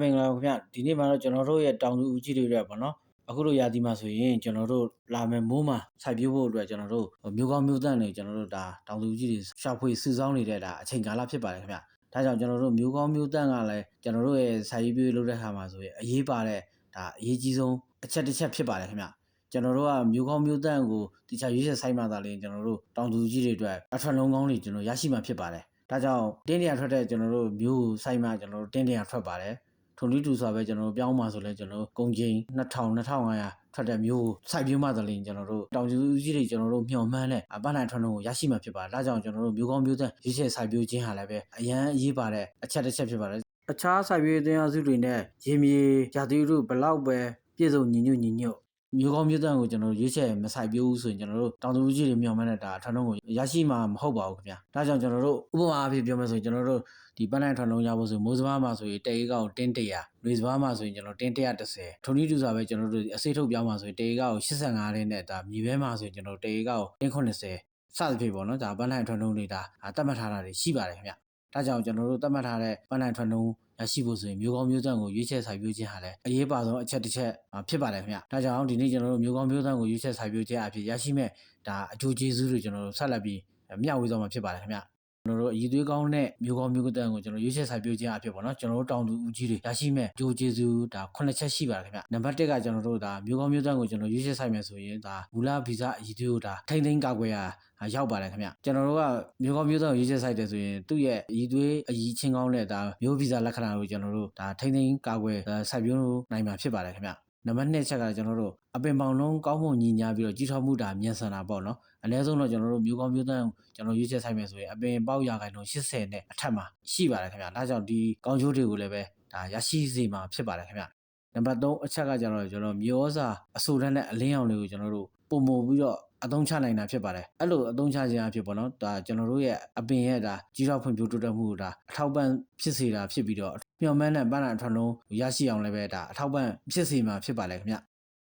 မင်္ဂလာပါခင်ဗျဒီနေ့မှာတော့ကျွန်တော်တို့ရဲ့တောင်သူဦးကြီးတွေအတွက်ပေါ့နော်အခုလိုရာသီမှာဆိုရင်ကျွန်တော်တို့လာမယ်မိုးမှာစိုက်ပျိုးဖို့အတွက်ကျွန်တော်တို့မျိုးကောင်းမျိုးသန့်တွေကျွန်တော်တို့ဒါတောင်သူဦးကြီးတွေရှာဖွေစုဆောင်းနေတဲ့ဒါအချိန်ကာလဖြစ်ပါတယ်ခင်ဗျဒါကြောင့်ကျွန်တော်တို့မျိုးကောင်းမျိုးသန့်ကလည်းကျွန်တော်တို့ရဲ့စိုက်ပျိုးလုပ်တဲ့ခါမှာဆိုရင်အရေးပါတဲ့ဒါအရေးကြီးဆုံးအချက်တစ်ချက်ဖြစ်ပါတယ်ခင်ဗျကျွန်တော်တို့ကမျိုးကောင်းမျိုးသန့်ကိုတခြားရွေးချယ်ဆိုင်မှသာလျှင်ကျွန်တော်တို့တောင်သူကြီးတွေအတွက်အထွက်လုံးကောင်းတွေကျွန်တော်ရရှိမှာဖြစ်ပါတယ်ဒါကြောင့်တင်းတရာထွက်တဲ့ကျွန်တော်တို့မျိုးကိုစိုက်မှကျွန်တော်တို့တင်းတရာထွက်ပါတယ် ထုံတူးတူဆိုပဲကျွန်တော်တို့ပြောင်းမှာဆိုလဲကျွန်တော်တို့ကုန်ချင်း2000 2500ထွက်တဲ့မျိုးကိုစိုက်ပြမှသလင်းကျွန်တော်တို့တောင်ကျူကြီးတွေကျွန်တော်တို့မျှော်မှန်းတဲ့အပန်းနိုင်ထွက်လုံးကိုရရှိမှာဖြစ်ပါတယ်ဒါကြောင့်ကျွန်တော်တို့မျိုးကောင်းမျိုးသက်ရွေးချယ်စိုက်ပျိုးခြင်းဟာလည်းပဲအရန်အရေးပါတဲ့အချက်တစ်ချက်ဖြစ်ပါတယ်အခြားစိုက်ပျိုးရေးအသင်းအစုတွေနဲ့ရေမြေရာသီဥတုဘလောက်ပဲပြည့်စုံညီညွတ်ညီညွတ် မျိုးကောင်းမျိုးတန်ကိုကျွန်တော်တို့ရွေးချယ်မဆိုင်ပြိုးဘူးဆိုရင်ကျွန်တော်တို့တောင်သူကြီးတွေမျှော်မှန်းတဲ့ဒါအထက်လုံးကိုရရှိမှာမဟုတ်ပါဘူးခင်ဗျာဒါကြောင့်ကျွန်တော်တို့ဥပမာအဖြစ်ပြောမယ်ဆိုရင်ကျွန်တော်တို့ဒီပန်းနိုင်ထွန်လုံးရဖို့ဆိုမိုးစဘာမှာဆိုရင်တေအေးကောက်တင်း100လွေစဘာမှာဆိုရင်ကျွန်တော်တင်း130ထုံနီးတူစာပဲကျွန်တော်တို့အစိတ်ထုတ်ပြောင်းမှာဆိုရင်တေအေးကောက်85လေးနဲ့ဒါမြေပဲမှာဆိုရင်ကျွန်တော်တေအေးကောက်တင်း80စသဖြင့်ပေါ့နော်ဒါပန်းနိုင်ထွန်လုံးတွေဒါတတ်မှတ်ထားတာတွေရှိပါတယ်ခင်ဗျဒါကြောင့်ကျွန်တော်တို့သတ်မှတ်ထားတဲ့ပန်းနိုင်ထွန်လုံး ရရှိဖို့ဆိုရင်မျိုးကောင်းမျိုးသန့်ကိုရွေးချယ်စိုက်ပျိုးခြင်းဟာလည်းအရေးပါဆုံးအချက်တစ်ချက်ဖြစ်ပါတယ်ခင်ဗျ။ဒါကြောင့်ဒီနေ့ကျွန်တော်တို့မျိုးကောင်းမျိုးသန့်ကိုရွေးချယ်စိုက်ပျိုးခြင်းအဖြစ်ရရှိမဲ့ဒါအကျိုးကျေးဇူးတွေကျွန်တော်တို့ဆက်လက်ပြီးမျှဝေသွားမှာဖြစ်ပါတယ်ခင်ဗျ။ ကျွန်တော်တို့အည်သွေးကောင်းတဲ့မျိုးကောင်းမျိုးကတန်ကိုကျွန်တော်ရွေးချယ်စိုက်ပျိုးခြင်းအဖြစ်ပေါ့နော်ကျွန်တော်တို့တောင်သူဦးကြီးတွေရရှိမဲ့ကြိုးကျေးဇူးဒါ9ချက်ရှိပါတယ်ခင်ဗျနံပါတ်1ကကျွန်တော်တို့ဒါမျိုးကောင်းမျိုးတန်ကိုကျွန်တော်ရွေးချယ်စိုက်မယ်ဆိုရင်ဒါမူလဗီဇအည်သွေးကိုဒါထိမ့်သိမ်းကောက်ွယ်ရရောက်ပါတယ်ခင်ဗျကျွန်တော်တို့ကမျိုးကောင်းမျိုးသားကိုရေးချက်ဆိုင်တယ်ဆိုရင်သူ့ရဲ့အည်သွေးအည်ချင်းကောင်းတဲ့ဒါမျိုးဗီဇလက္ခဏာကိုကျွန်တော်တို့ဒါထိမ့်သိမ်းကာကွယ်စိုက်ပျိုးနိုင်မှာဖြစ်ပါတယ်ခင်ဗျ နံပါတ်2ချက်ကကျွန်တော်တို့အပင်ပေါင်လုံးကောင်းမွန်ညီညာပြီးတော့ကြီးထွားမှုဒါမြန်ဆန်တာပေါ့နော်အနည်းဆုံးတော့ကျွန်တော်တို့မျိုးကောင်းမျိုးသန့်ကျွန်တော်ရွေးချက်ဆိုင်မယ်ဆိုရင်အပင်ပေါက်ရာခိုင်နှုန်း80နဲ့အထက်မှာရှိပါတယ်ခင်ဗျဒါကြောင့်ဒီကောင်းကျိုးတွေကိုလည်းပဲဒါရရှိစေမှာဖြစ်ပါတယ်ခင်ဗျနံပါတ်3အချက်ကကျတော့ကျွန်တော်မျိုးစာအဆိုတန်းနဲ့အလင်းရောင်တွေကိုကျွန်တော်တို့ ပုံမပြီးတော့အသုံးချနိုင်တာဖြစ်ပါတယ်အဲ့လိုအသုံးချခြင်းအဖြစ်ပေါ့နော်ဒါကျွန်တော်တို့ရဲ့အပင်ရဲ့ဒါကြီးတော့ဖွံ့ဖြိုးတိုးတက်မှုကိုဒါအထောက်ပံ့ဖြစ်စေတာဖြစ်ပြီးတော့မျှော်မှန်းတဲ့ပန်းနာအထွန်းလုံးရရှိအောင်လည်းပဲဒါအထောက်ပံ့ဖြစ်စေမှာဖြစ်ပါလေခင်ဗျ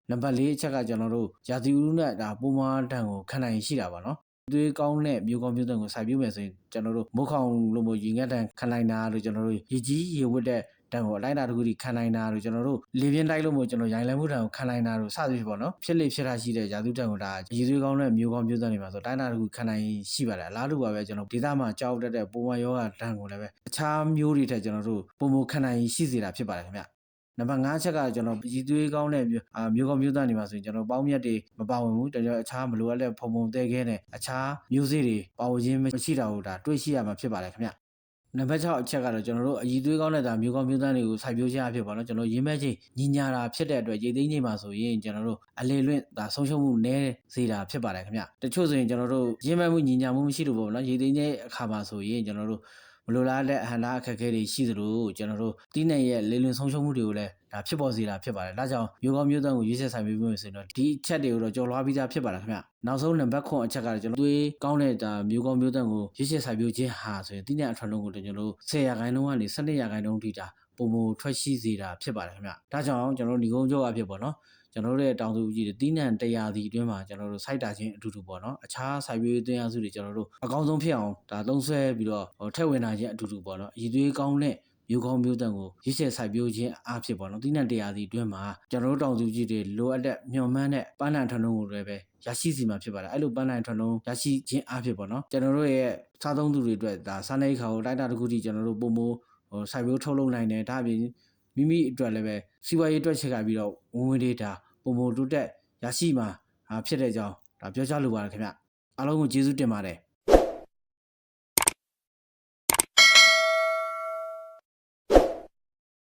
နံပါတ်၄အချက်ကကျွန်တော်တို့ရာသီဥတုနဲ့ဒါပုံမှန်တန်ကိုခံနိုင်ရှိတာပါနော်သွေးကောင်းတဲ့မျိုးကောင်းမျိုးတန်ကိုစိုက်ပြမယ်ဆိုရင်ကျွန်တော်တို့မုတ်ခေါင်လိုမျိုးရေငတ်တန်ခံနိုင်တာလို့ကျွန်တော်တို့ရေကြီးရေဝတ်တဲ့ တန်ကိုအတိုင်းအတာတစ်ခုထိခံနိုင်တာတို့ကျွန်တော်တို့လေပြင်းတိုက်လို့မို့ကျွန်တော်ရိုင်လန်းမှုတန်ကိုခံနိုင်တာတို့စသဖြင့်ပေါ့နော်ဖြစ်လေဖြစ်တာရှိတဲ့ရာသီတန်ကိုဒါရေသွေးကောင်းတဲ့မျိုးကောင်းမျိုးသားတွေမှာဆိုတိုင်းတာတစ်ခုခံနိုင်ရှိပါတယ်အလားတူပါပဲကျွန်တော်ဒေသမှာကြောက်တတ်တဲ့ပုံမှန်ယောဂတန်ကိုလည်းပဲအခြားမျိုးတွေထက်ကျွန်တော်တို့ပုံမှန်ခံနိုင်ရှိစေတာဖြစ်ပါတယ်ခင်ဗျနံပါတ်5ချက်ကကျွန်တော်ရည်သွေးကောင်းတဲ့မျိုးကောင်းမျိုးသားတွေမှာဆိုရင်ကျွန်တော်ပေါင်းမြတ်တွေမပါဝင်ဘူးတကယ်အခြားမလိုအပ်တဲ့ဖုံဖုံတဲခဲနဲ့အခြားမျိုးစေ့တွေပါဝင်ခြင်းမရှိတာကိုဒါတွေးရှိရမှာဖြစ်ပါတယ်ခင်ဗျ နံပါတ်6အချက်ကတော့ကျွန်တော်တို့အည်သွေးကောင်းတဲ့ဒါမျိုးကောင်းမျိုးသားတွေကိုစိုက်ပျိုးခြင်းအဖြစ်ပေါ့နော်ကျွန်တော်ရင်းမဲ့ချင်းညီညာတာဖြစ်တဲ့အတွက်ရေသိမ်းချိန်မှာဆိုရင်ကျွန်တော်တို့အလေလွင့်ဒါဆုံးရှုံးမှုနည်းစေတာဖြစ်ပါတယ်ခင်ဗျတချို့ဆိုရင်ကျွန်တော်တို့ရင်းမဲ့မှုညီညာမှုမရှိလို့ပေါ့နော်ရေသိမ်းတဲ့အခါမှာဆိုရင်ကျွန်တော်တို့မလိုလားတဲ့အဟန္တာအခက်အခဲတွေရှိသလိုကျွန်တော်တို့တီးနယ်ရဲ့လေလွင်ဆုံးရှုံးမှုတွေကိုလည်း ဒါဖြစ်ပေါ်စေတာဖြစ်ပါတယ်။ဒါကြောင့်မျိုးကောင်းမျိုးသန့်ကိုရွေးချယ်ဆိုင်ပေးဖို့ဆိုရင်တော့ဒီအချက်တွေကိုတော့ကြော်လွှားပြီးသားဖြစ်ပါတယ်ခင်ဗျ။နောက်ဆုံးနံပါတ်9အချက်ကလည်းကျွန်တော်သွေးကောင်းတဲ့ဒါမျိုးကောင်းမျိုးသန့်ကိုရွေးချယ်ဆိုင်ပေးခြင်းဟာဆိုရင်တီးနယ်အထွန်းလုံးကိုကျွန်တော်တို့10ရာခိုင်နှုန်းကနေ12ရာခိုင်နှုန်းထိတာပုံမထွက်ရှိစေတာဖြစ်ပါတယ်ခင်ဗျ။ဒါကြောင့်ကျွန်တော်တို့ညီကုန်းကျော်အဖြစ်ပေါ့နော်။ကျွန်တော်တို့ရဲ့တောင်သူကြီးတွေတီးနှံတရားစီအတွင်းမှာကျွန်တော်တို့စိုက်တာချင်းအတူတူပေါ့နော်အခြားစိုက်ပျိုးရေးသွင်းအားစုတွေကျွန်တော်တို့အကောင်းဆုံးဖြစ်အောင်ဒါသုံးဆွဲပြီးတော့ထည့်ဝင်တာချင်းအတူတူပေါ့နော်အည်သွေးကောင်းတဲ့ မျိုးကောင်းမျိုးတန်ကိုရည်ချက်စိုက်ပျိုးခြင်းအားဖြစ်ပေါ့နော်တီးနှံတရားစီအတွင်းမှာကျွန်တော်တို့တောင်သူကြီးတွေလိုအပ်တဲ့မျှော်မှန်းတဲ့ပန်းနံထွန်းလုံးကိုလည်းပဲရရှိစီမှာဖြစ်ပါတယ်အဲ့လိုပန်းနံထွန်းလုံးရရှိခြင်းအားဖြစ်ပေါ့နော်ကျွန်တော်တို့ရဲ့စားသုံးသူတွေအတွက်ဒါစားနေခါကိုတိုက်တာတစ်ခုထိကျွန်တော်တို့ပုံမိုးဟိုစိုက်ပျိုးထုတ်လုပ်နိုင်တယ်ဒါအပြင်မိမိအတွက်လည်းပဲစီးပွားရေးအတွက်ချက်ကပြီးတော့ဝင်ဝင်ဒေတာပုံပုံတိုးတက်ရရှိမှာဖြစ်တဲ့ကြောင်းဒါပြောကြားလိုပါတယ်ခင်ဗျအားလုံးကိုကျေးဇူးတင်ပါတယ်